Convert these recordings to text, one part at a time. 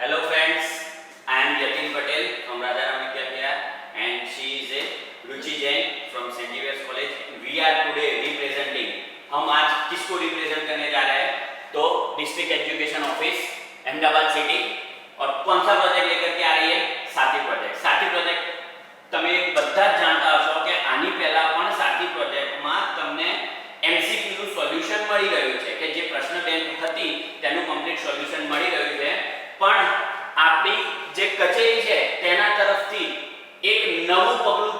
Hello friends, I am Yatin Patel from Radharam Vidya and she is a Ruchi Jain from St. Xavier's College. We are today representing, हम आज किसको represent करने जा रहे हैं तो district education office Ahmedabad city और कौन सा प्रोजेक्ट लेकर के आ रही है साथी પ્રોજેક્ટ સાથી પ્રોજેક્ટ તમે બધા જ જાણતા હશો કે આની પહેલા પણ સાથી પ્રોજેક્ટમાં તમને MCQ નું સોલ્યુશન મળી રહ્યું છે કે જે પ્રશ્ન બેંક હતી તેનું કમ્પ્લીટ સોલ્યુશન મળી રહ્યું છે પણ આપણી જે કચેરી છે તેના તરફથી એક નવું પગલું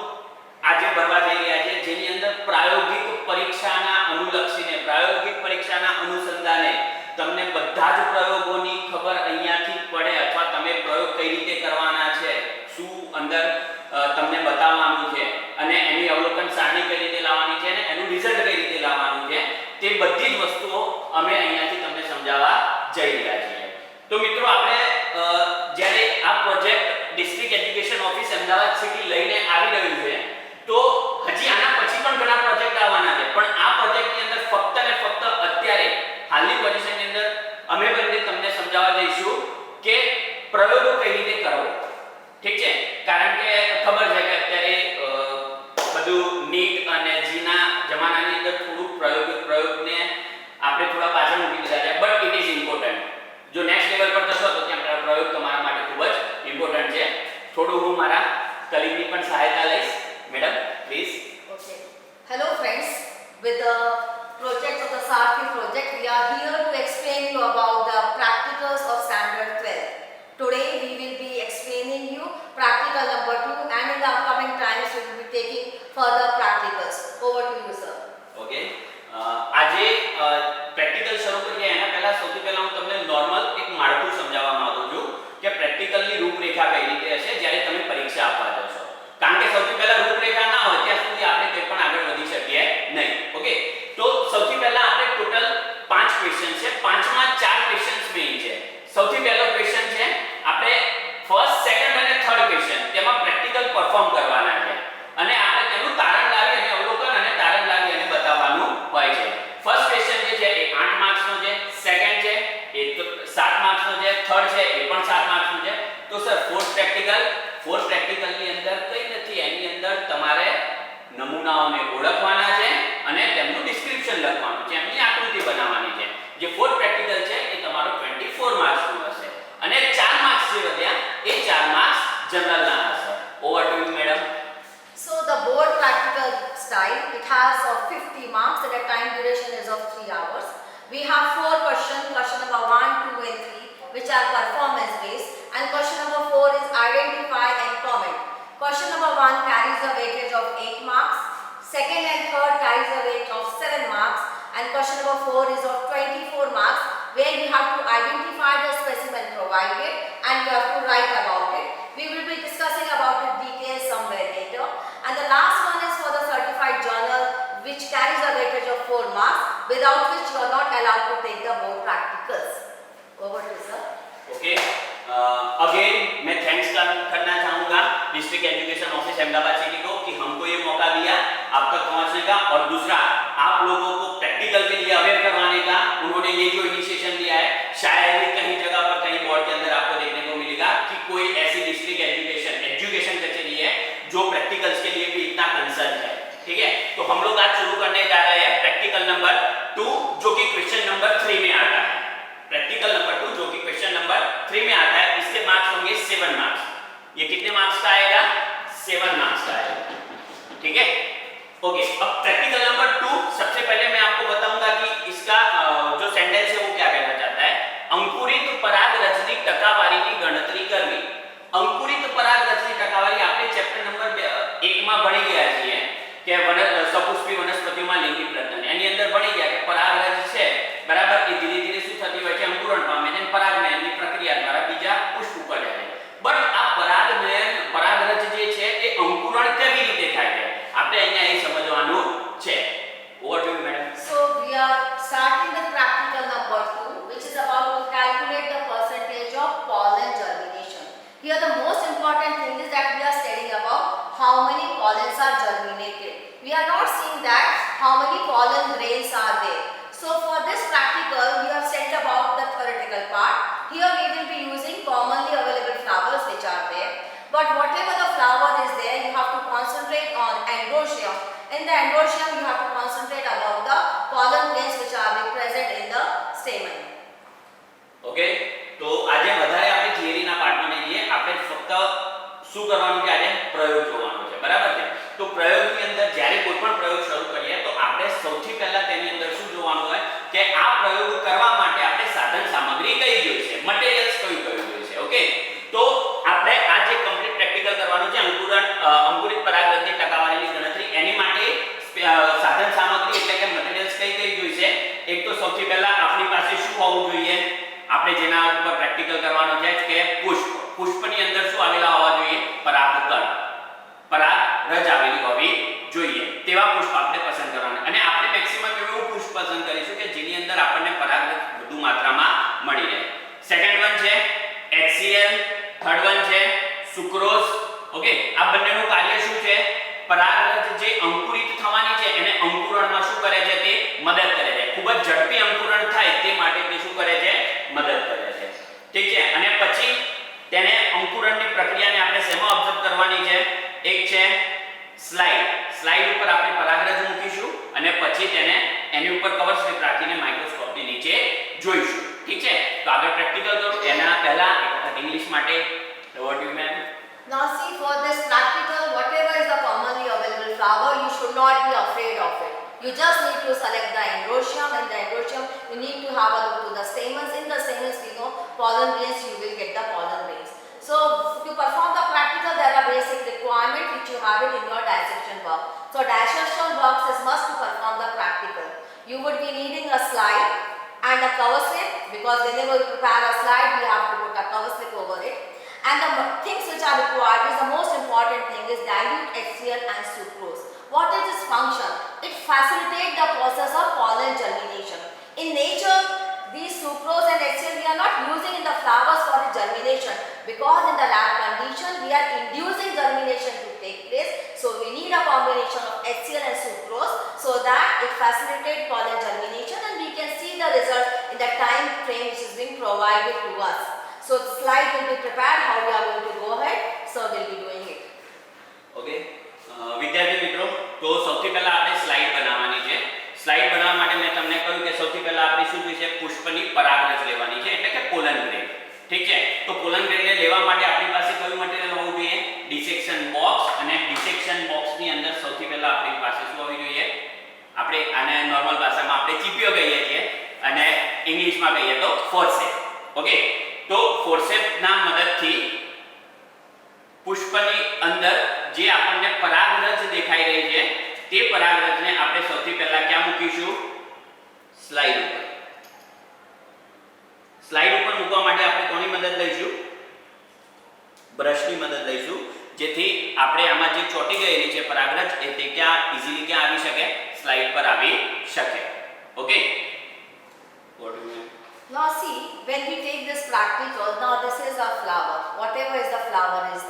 આજે ભરવા જઈ રહ્યા છે, જેની અંદર પ્રાયોગિક પરીક્ષાના અનુલક્ષીને, પ્રાયોગિક પરીક્ષાના અનુસંધાને identify and comment. Question number 1 carries a weightage of 8 marks, second and third carries a weight of 7 marks and question number 4 is of 24 marks where you have to identify the specimen provided and you have to write about it. We will be discussing about it details somewhere later. And the last one is for the certified journal which carries a weightage of 4 marks without which you are not allowed to take the board practicals. Over to sir. Okay again मैं thanks करना चाहूँगा district education office Ahmedabad city को कि हमको ये मौका दिया आप तक पहुँचने का और दूसरा, आप लोगों को प्रैक्टिकल के लिए अवेयर करवाने का उन्होंने ये जो इनिशिएशन लिया है, शायद ही कहीं जगह पर कहीं बोर्ड के अंदर आपको देखने को मिलेगा कि कोई ऐसी डिस्ट्रिक्ट एजुकेशन एजुकेशन कचेरी है जो प्रैक्टिकल्स के लिए भी इतना कंसर्न है। ठीक है? तो हम लोग आज शुरू करने जा रहे हैं प्रैक्टिकल नंबर टू जो कि क्वेश्चन नंबर थ्री में आता है। प्रैक्टिकल नंबर टू जो कि क्वेश्चन नंबर थ्री में आता है। होंगे सेवन मार्क्स ये कितने मार्क्स का आएगा सेवन मार्क्स का आएगा ठीक है ओके अब प्रैक्टिकल नंबर टू सबसे पहले मैं आपको बताऊंगा कि इसका अ, जो सेंटेंस है वो क्या कहना चाहता है અંકુરિત પરાગ રજની ટકાવારીની ગણતરી કરવી અંકુરિત પરાગ રજની ટકાવારી આપણે ચેપ્ટર નંબર 1 માં ભણી ગયા છીએ કે વન સપુષ્પી વનસ્પતિમાં લિંગી પ્રજનન એની અંદર ભણી ગયા કે પરાગરજ છે બરાબર એ ધીરે ધીરે શું થતી હોય છે અંકુરણ પામે છે અને પરાગનયનની પ્રક્રિયા દ્વારા બીજા androecium. In the androecium, you have to concentrate about the pollen grains which are present in the stamen. Okay તો આજે વધારે આપણે થિયરીના પાર્ટમાં નહીં જઈએ. આપણે ફક્ત શું કરવાનું છે? આજે પ્રયોગ જોવાનો છે. બરાબર છે? તો પ્રયોગની અંદર જ્યારે કોઈ પણ પ્રયોગ શરૂ કરીએ તો આપણે સૌથી પહેલા તેની અંદર શું જોવાનું હોય? કે આ પ્રયોગ કરવા માટે આપણે સાધન સામગ્રી કઈ જોઈએ છે? મટીરીયલ્સ કયું કયું જોઈએ છે? ઓકે તો આપણે આ જે કમ્પ્લીટ પ્રેક્ટિકલ કરવાનું છે અંકુરન અંકુરિત પરાગરજની ટકાવારીની ગણતરી એની માટે સ્પે- અ, સાધન સામગ્રી એટલે કે મટીરીયલ્સ કઈ કઈ જોઈશે એક તો સૌથી પહેલા આપણી પાસે શું હોવું જોઈએ? આપણે જેના ઉપર પ્રેક્ટિકલ કરવાનો છે કે પુષ્પ પુષ્પની અંદર શું આવેલા હોવા જોઈએ પરાગકણ પરાગરજ આવેલી હોવી જોઈએ તેવા પુષ્પ આપણે પસંદ કરવાના અને આપણે મેક્સિમમ એવું પુષ્પ પસંદ કરીશું કે જેની અંદર આપણને પરાગરજ વધુ માત્રામાં મળી રહે સેકન્ડ વન છે HCl થર્ડ વન છે સુક્રોઝ ઓકે આ બંનેનું કાર્ય શું છે પરાગરજ જે અંકુરિત થવાની છે એને અંકુરણમાં શું કરે છે તે મદદ કરે છે ખૂબ જ ઝડપી અંકુરણ થાય તે માટે તે શું કરે છે? મદદ કરે છે. ઠીક છે? અને પછી તેને અંકુરણની પ્રક્રિયાને આપણે શેમાં ઓબ્ઝર્વ કરવાની છે? એક છે સ્લાઇડ સ્લાઇડ ઉપર આપણે પરાગરજ મૂકીશું અને પછી તેને એની ઉપર કવર સ્લિપ રાખીને માઇક્રોસ્કોપની નીચે જોઈશું. ઠીક છે? તો આગળ પ્રેક્ટિકલ કરો. એના પહેલા એક વખત ઇંગ્લિશ માટે. What you ma'am Now see for this practical, whatever is the commonly available flower, you should not be afraid of it. You just need to select the androecium and the androecium you need to have a look to the stamens. In the stamens we know pollen grains, you will get the pollen grains. So to perform the practical there are basic requirements which you have it in your dissection work. So dissection works is must to perform the practical. You would be needing a slide and a cover slip because whenever you prepare a slide we have to put a cover slip over it. And the things which are required is the most important thing is dilute HCl and sucrose. What is its function? It facilitates the process of pollen germination. In nature, these sucrose and HCl we are not using in the flowers for the germination because in the lab condition we are inducing germination to take place. So we need a combination of HCl and sucrose so that it facilitates pollen germination and we can see the result in the time frame which is being provided to us. So the slide will be prepared how we are going to go ahead. So we'll be doing it. Okay. વિદ્યાર્થી મિત્રો, તો સૌથી પહેલા આપણે slide બનાવવાની છે. Slide બનાવવા માટે મેં તમને કહ્યું કે સૌથી પહેલા આપણે શું છે? પુષ્પની પરાગરજ લેવાની છે, એટલે કે પોલન ગ્રેન ઠીક છે? તો પોલન ગ્રેનને લેવા માટે આપણી પાસે કયું મટીરીયલ હોવું જોઈએ? ડિસેક્શન બોક્સ અને ડિસેક્શન બોક્સની અંદર સૌથી પહેલા આપણી પાસે શું હોવી જોઈએ? આપણે આને નોર્મલ ભાષામાં આપણે ચીપીઓ કહીએ છીએ અને ઇંગ્લિશમાં કહીએ તો ફોર્સેપ ઓકે તો ફોર્સેપના મદદથી પુષ્પની અંદર જે આપણને પરાગરજ દેખાઈ રહી છે તે પરાગરજને આપણે સૌથી પહેલા ક્યાં મૂકીશું સ્લાઇડ ઉપર સ્લાઇડ ઉપર મૂકવા માટે આપણે કોની મદદ લઈશું બ્રશની મદદ લઈશું જેથી આપણે આમાં જે ચોંટી ગયેલી છે પરાગરજ એ તે ક્યાં ઇઝીલી ક્યાં આવી શકે સ્લાઇડ પર આવી શકે okay what you man Now see, when we take this practical, now this is a flower. Whatever is the flower is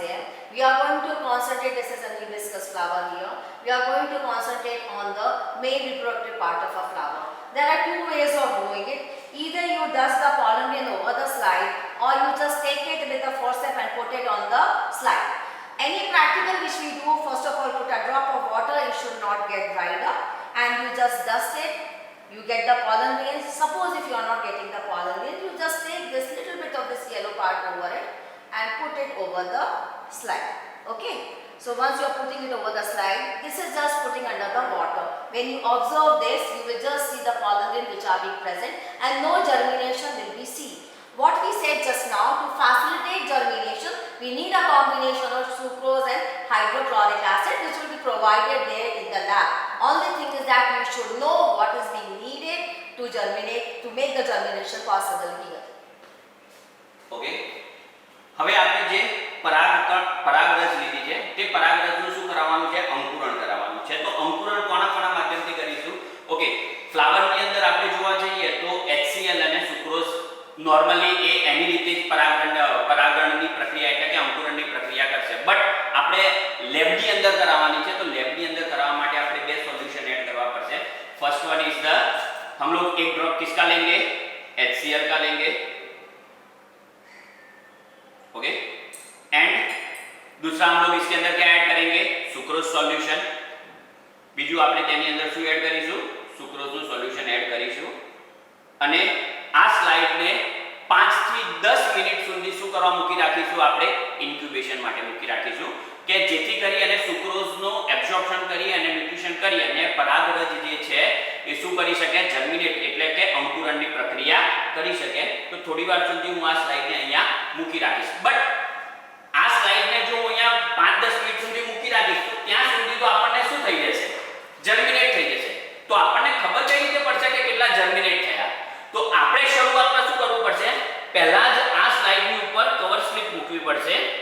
concentrate, this is a hibiscus flower here. We are going to concentrate on the main reproductive part of a flower. There are two ways of doing it. Either you dust the pollen grain over the slide or you just take it with a forceps and put it on the slide. Any practical which we do, first of all put a drop of water, it should not get dried up and you just dust it you get the pollen grains. Suppose if you are not getting the pollen grains, you just take this little bit of this yellow part over it and put it over the slide. Okay. So once you are putting it over the slide, this is just putting under the water. When you observe this, you will just see the pollen which are being present and no germination will be seen. What we said just now, to facilitate germination, we need a combination of sucrose sucrose solution બીજું આપણે તેની અંદર શું add કરીશું? સુક્રોઝનું solution add કરીશું. અને આ સ્લાઇડને 5 થી 10 મિનિટ સુધી શું કરવા મૂકી રાખીશું આપણે? ઇન્ક્યુબેશન માટે મૂકી રાખીશું. કે જેથી કરી અને સુક્રોઝ સુક્રોઝનું એબ્સોર્પ્શન કરી અને ન્યુટ્રિશન કરી અને પરાગરજ જે છે એ શું કરી શકે? જર્મિનેટ એટલે કે અંકુરણની પ્રક્રિયા કરી શકે. તો થોડી વાર સુધી હું આ સ્લાઇડને અહીંયા મૂકી રાખીશ. બટ આ સ્લાઇડ ને જો હું અહીંયા 5 10 મિનિટ સુધી રાખીશ ત્યાં સુધી તો આપણને શું થઈ જશે? જર્મિનેટ થઈ જશે. તો આપણને ખબર કઈ રીતે પડશે કે કેટલા જર્મિનેટ થયા? તો આપણે શરૂઆતમાં શું કરવું પડશે? પહેલા જ આ સ્લાઇડની ઉપર કવર સ્લિપ મૂકવી પડશે.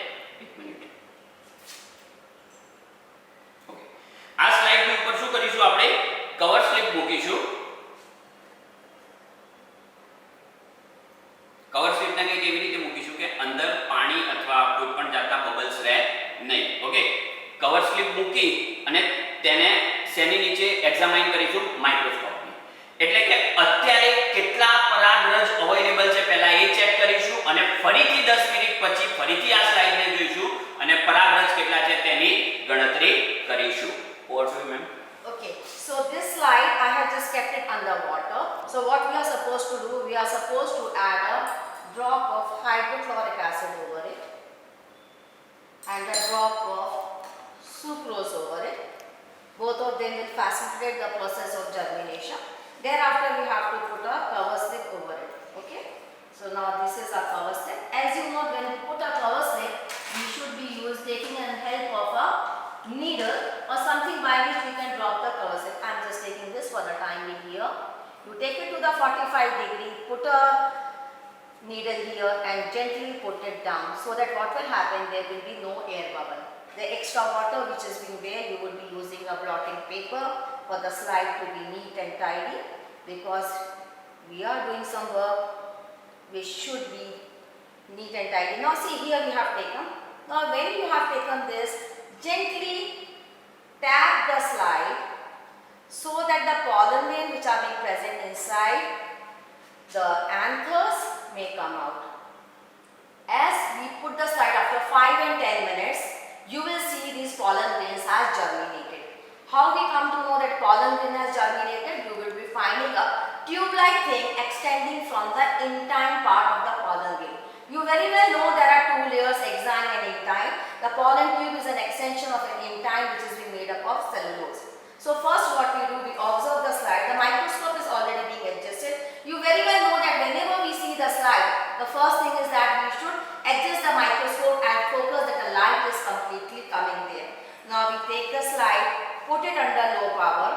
Thereafter we have to put a cover slip over it. Okay. So now this is a cover slip. As you know when we put a cover slip, we should be used taking an help of a needle or something by which we can drop the cover slip. I am just taking this for the time being here. You take it to the 45 degree, put a needle here and gently put it down so that what will happen there will be no air bubble. The extra water which is being there you will be using a blotting paper for the slide to be neat and tidy because we are doing some work which should be neat and tidy. Now see here we have taken. Now when you have taken this gently tap the slide so that the pollen grain which are being present inside the anthers may come out. As we put the slide after 5 and 10 minutes, you will see these pollen grains has germinated. How we come to know that pollen grain has germinated? You will be finding a tube-like thing extending from the intine part of the pollen grain. You very well know there are two layers, exine and intine. The pollen tube is an extension of an intine which is made up of cellulose. So first what we do, we observe the slide. The microscope is already being adjusted. You very well know that whenever we see the slide, the first thing is that we should adjust the microscope and focus that the light is completely coming there. Now we take the slide, put it under low power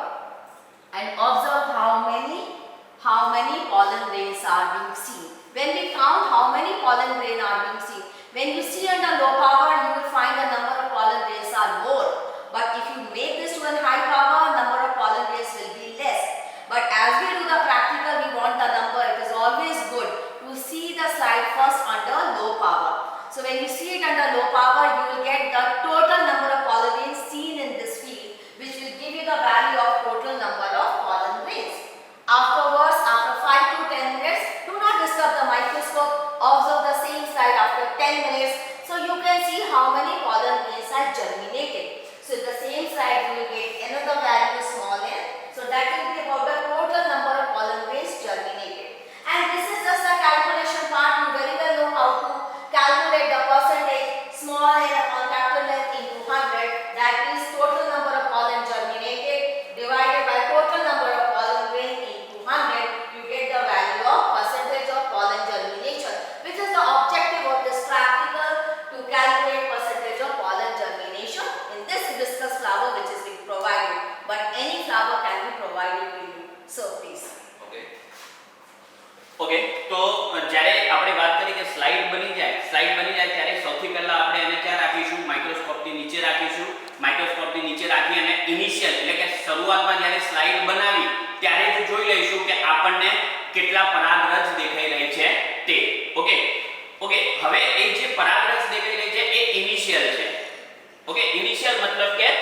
and observe how many how many pollen grains are being seen. When we count how many pollen grains are being seen, when you see under low power, you will find the number of pollen grains are more. But if you make this to a high power, the number of pollen grains will be less. But as we do the practical, we want the number. It is always good to see the slide first under low power. So when you see it under low power, you will get the total number of pollen grains seen in this field, which will give you the value of total number of pollen grains. Afterwards, after 5 to 10 minutes, do not disturb the microscope. Observe the after 10 minutes. So you can see how many pollen grains are germinated. So the same slide, you will get another value small n. So that will look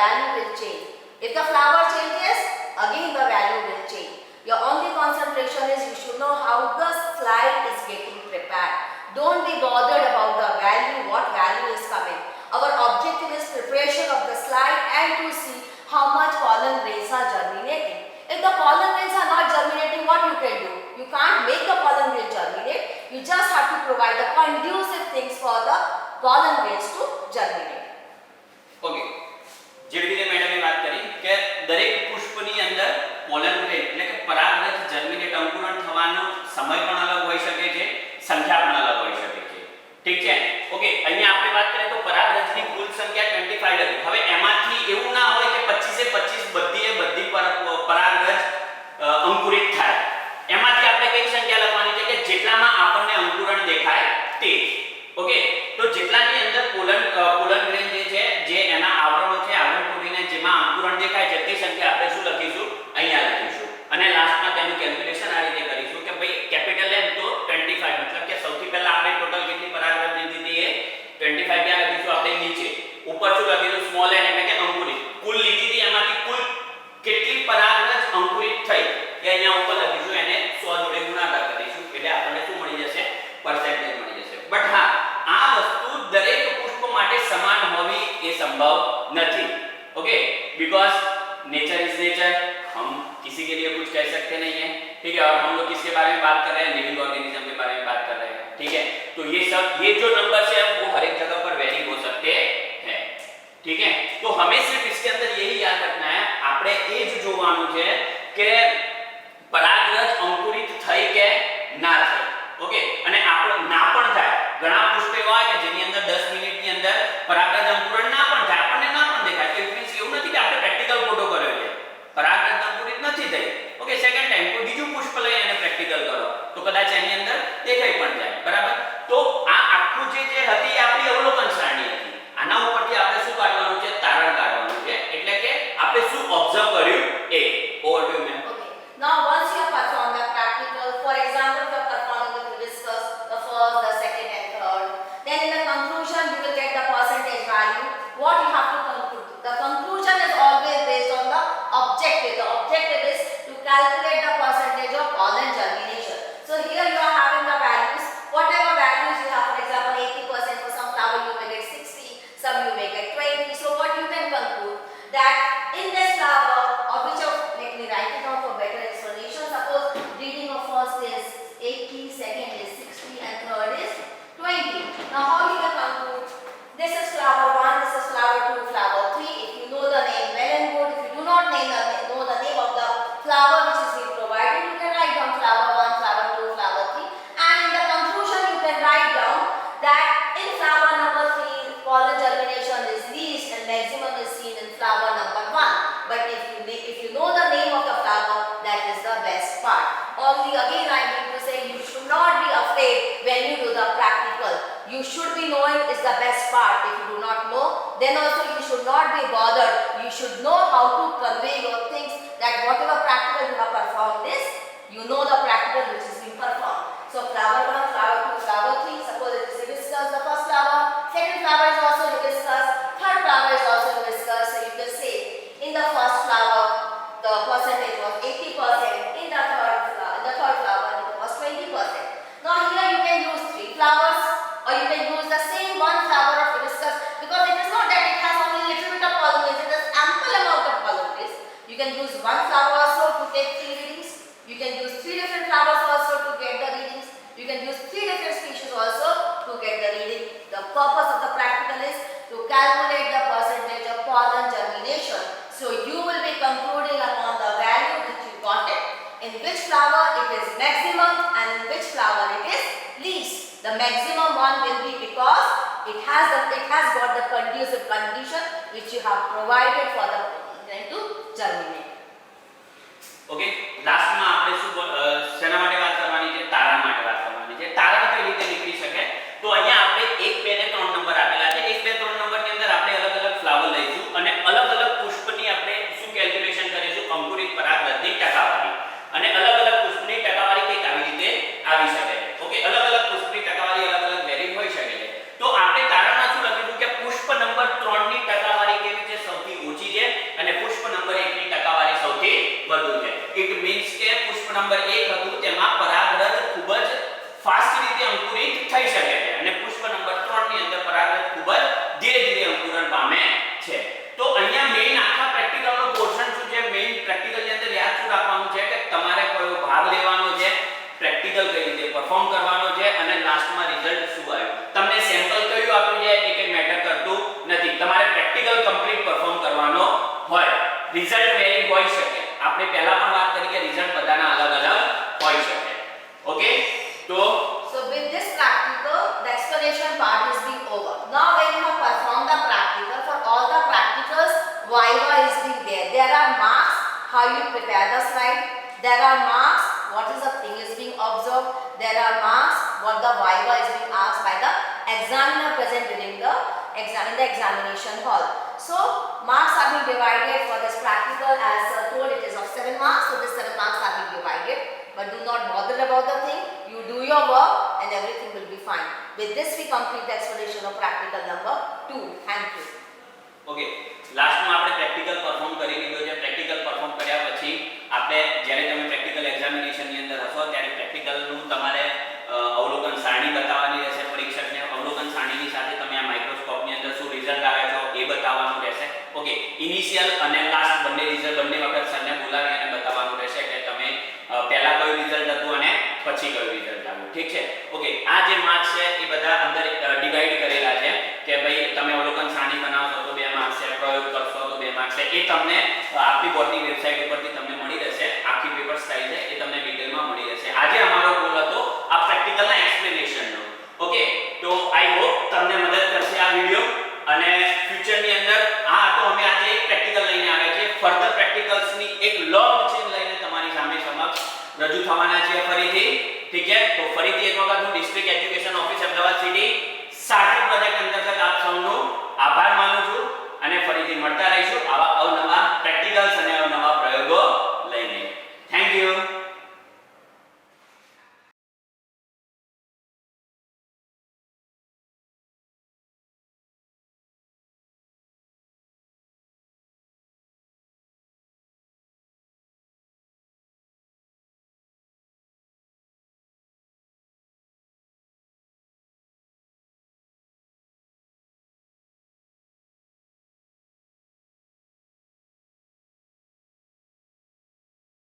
value will change. If the flower changes, again the value will change. Your only concentration is you should know how the slide is getting prepared. Don't be bothered about the value, what value is coming. Our objective is preparation of the slide and to see how much pollen grains are germinating. If the pollen grains are not germinating, what you can do? You can't make the pollen grain germinate. You just have to provide the conducive things for the pollen grains to germinate. Okay. જેડવીને મેડમે વાત કરી કે દરેક પુષ્પની અંદર pollen grain એટલે કે પરાગરજ જન્મીને ટંકુરણ થવાનો સમય પણ અલગ હોઈ શકે છે, સંખ્યા પણ અલગ હોઈ શકે છે. ઠીક છે? ઓકે, અહીંયા આપણે વાત કરીએ તો પરાગરજની કુલ સંખ્યા 25 હતી. હવે એમાંથી એવું ના હોય के लिए कुछ कह सकते नहीं है ठीक है और हम लोग किसके बारे में बात कर रहे हैं लिविंग ऑर्गेनिज्म के बारे में बात कर रहे हैं ठीक है तो ये सब ये जो नंबर है वो हर एक जगह पर वेरी हो सकते हैं ठीक है तो हमें सिर्फ इसके अंदर यही याद रखना है આપણે એ જ જોવાનું છે કે પરાગરજ અંकुरित થઈ કે ના થઈ ઓકે અને આપણો ના પણ થાય ઘણા પુષ્પ એવા કે જેની અંદર 10 મિનિટની અંદર પરાગરજ અંકુરન ના પણ થાય આપણને ના પણ દેખાય તો ઇટ મીન્સ એવું નથી કે આપણે પ્રેક્ટિકલ ફોટો નથી થઈ. ઓકે સેકન્ડ ટાઈમ કોઈ બીજું પુષ્પ લઈ અને પ્રેક્ટિકલ કરો. તો કદાચ એની અંદર દેખાઈ પણ જાય. બરાબર? તો આ આખું જે જે હતી આપણી અવલોકન સારણી હતી. આના ઉપરથી આપણે શું કાઢવાનું છે? તારણ કાઢવાનું છે. એટલે કે આપણે શું ઓબ્ઝર્વ કર્યું? A overview ma'am okay now once you is the best part. If you do not know, then also you should not be bothered. You should know how to convey your things that whatever practical you have performed is, you know the practical which is being performed. So flower 1, flower 2, flower 3, suppose it is hibiscus, the first flower, second flower is also hibiscus, third flower is also hibiscus. So you can say in the first flower the percentage was 80%, in the third flower, the third flower it was 20%. Now here you can use three flowers or you can use the same one flower of hibiscus because it is not that it has only little bit of pollen, it has ample amount of pollen. You can use one flower take three readings. You can use three different flowers also to get the readings. You can use three different species also to get the reading. The purpose of the practical is to calculate the percentage of pollen germination. So you will be concluding upon the value which you got it, in which flower it is maximum and in which flower it is least. The maximum one will be because it has the, it has got the conducive condition which you have provided for the plant to germinate. Okay લાસ્ટમાં આપણે શું શેના માટે વાત કરવાની છે? તારણ માટે વાત કરવાની છે. તારણ કઈ રીતે નીકળી શકે? તો અહીંયા આપણે 1 2 ને આપણે પહેલા પણ વાત કરી કે રિઝલ્ટ બધાના અલગ અલગ હોઈ શકે ઓકે તો So with this practical, the explanation part is being over. Now when you have performed the practical, for all the practicals, Viva is being there. There are marks, how you prepare the slide. There are marks, 2. You. Okay લાસ્ટમાં આપણે practical perform કરી લીધો છે practical perform કર્યા પછી આપણે જ્યારે તમે પ્રેક્ટિકલ એક્ઝામિનેશનની અંદર હશો, ત્યારે પ્રેક્ટિકલનું તમારે અવલોકન સારણી બતાવવાની રહેશે પરીક્ષકને અવલોકન સારણીની સાથે તમે આ માઇક્રોસ્કોપની અંદર શું રિઝલ્ટ આવે છે એ બતાવવાનું રહેશે ઓકે ઇનિશિયલ અને લાસ્ટ બંને રિઝલ્ટ બંને વખત સરને બોલાવી અને બતાવવાનું રહેશે કે તમે પહેલા કયું રિઝલ્ટ હતું અને પછી કયું રિઝલ્ટ આવ્યું ઠીક છે ઓકે આ જે માર્ક્સ છે એ બધા અંદર ડિવાઈડ કરેલા છે કે ભાઈ તમે અવલોકન સારણી બનાવશો તો બે માર્ક્સ છે પ્રયોગ કરશો તો બે માર્ક્સ છે એ તમને આપી બોર્ડની વેબસાઇટ ઉપરથી તમને મળી રહેશે. આખી પેપર સ્ટાઇલ છે, એ તમને ડિટેલમાં મળી રહેશે. આજે અમારો ગોલ હતો આ પ્રેક્ટિકલના એક્સપ્લેનેશનનો ઓકે તો આઈ હોપ તમને મદદ કરશે આ વિડિયો અને ફ્યુચરની અંદર આ તો અમે આજે પ્રેક્ટિકલ લઈને આવ્યા છીએ. ફર્ધર પ્રેક્ટિકલ્સની એક લોંગ ચેન લઈને તમારી સામે સમક્ષ રજૂ થવાના છીએ ફરીથી. ઠીક છે? તો ફરીથી એક વખત હું district education office Ahmedabad city સાથે પ્રોજેક્ટ અંતર્ગત આપ સૌનો આભાર માનું છું. અને ફરીથી મળતા રહીશું આવા અવનવા પ્રેક્ટિકલ્સ અને અવનવા